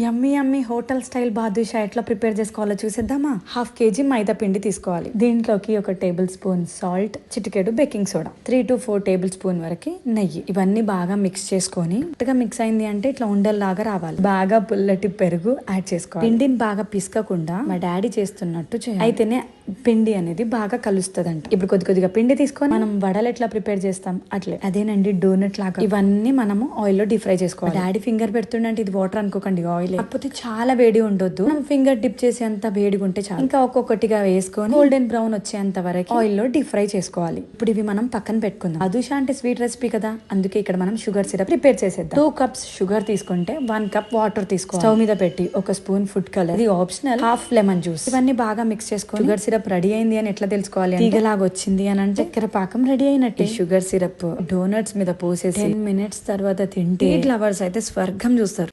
Yummy yummy hotel style badusha ఎట్లా prepare చేసుకోవాలో చూసేద్దామా? హాఫ్ కేజీ మైదా పిండి తీసుకోవాలి. దీంట్లోకి ఒక టేబుల్ స్పూన్ సాల్ట్ చిటికెడు baking soda. Three to four tablespoon వరకు నెయ్యి. ఇవన్నీ బాగా మిక్స్ చేసుకొని గా మిక్స్ అయింది అంటే ఇట్లా ఉండల్లాగా రావాలి. బాగా పుల్లటి పెరుగు యాడ్ చేసుకోవాలి. పిండిని బాగా పిసకకుండా మా డాడీ చేస్తున్నట్టు చేయాలి. అయితేనే పిండి అనేది బాగా కలుస్తుందంట. ఇప్పుడు కొద్ది కొద్దిగా పిండి తీసుకొని మనం వడలు ఎట్లా ప్రిపేర్ చేస్తాం? అట్లే. అదేనండి డోనట్ లాగా. ఇవన్నీ మనము ఆయిల్లో డీప్ ఫ్రై చేసుకోవాలి. డాడీ ఫింగర్ పెడుతుండంటే ఇది వాటర్ అనుకోకండి. ఆయిల్ కాకపోతే చాలా వేడి ఉండొద్దు. మనం ఫింగర్ డిప్ చేసేంత వేడిగా ఉంటే చాలు. ఇంకా ఒక్కొక్కటిగా వేసుకొని గోల్డెన్ బ్రౌన్ వచ్చేంత వరకు ఆయిల్లో డీప్ ఫ్రై చేసుకోవాలి. ఇప్పుడు ఇవి మనం పక్కన పెట్టుకుందాం. అదుషా అంటే స్వీట్ రెసిపీ కదా? అందుకే ఇక్కడ మనం షుగర్ సిరప్ ప్రిపేర్ చేసేద్దాం. టూ కప్స్ షుగర్ తీసుకుంటే వన్ కప్ వాటర్ తీసుకోవాలి. స్టవ్ మీద పెట్టి ఒక స్పూన్ ఫుడ్ కలర్ ఇది ఆప్షనల్ హాఫ్ లెమన్ జ్యూస్ ఇవన్నీ బాగా మిక్స్ చేసుకొని షుగర్ సిరప్ రెడీ అయింది అని ఎట్లా తెలుసుకోవాలి తీగలాగా వచ్చింది అని అంటే చక్కెర పాకం రెడీ అయినట్టే. షుగర్ సిరప్ డోనట్స్ మీద పోసేసి టెన్ మినిట్స్ తర్వాత తింటే లవర్స్ అయితే స్వర్గం చూస్తారు.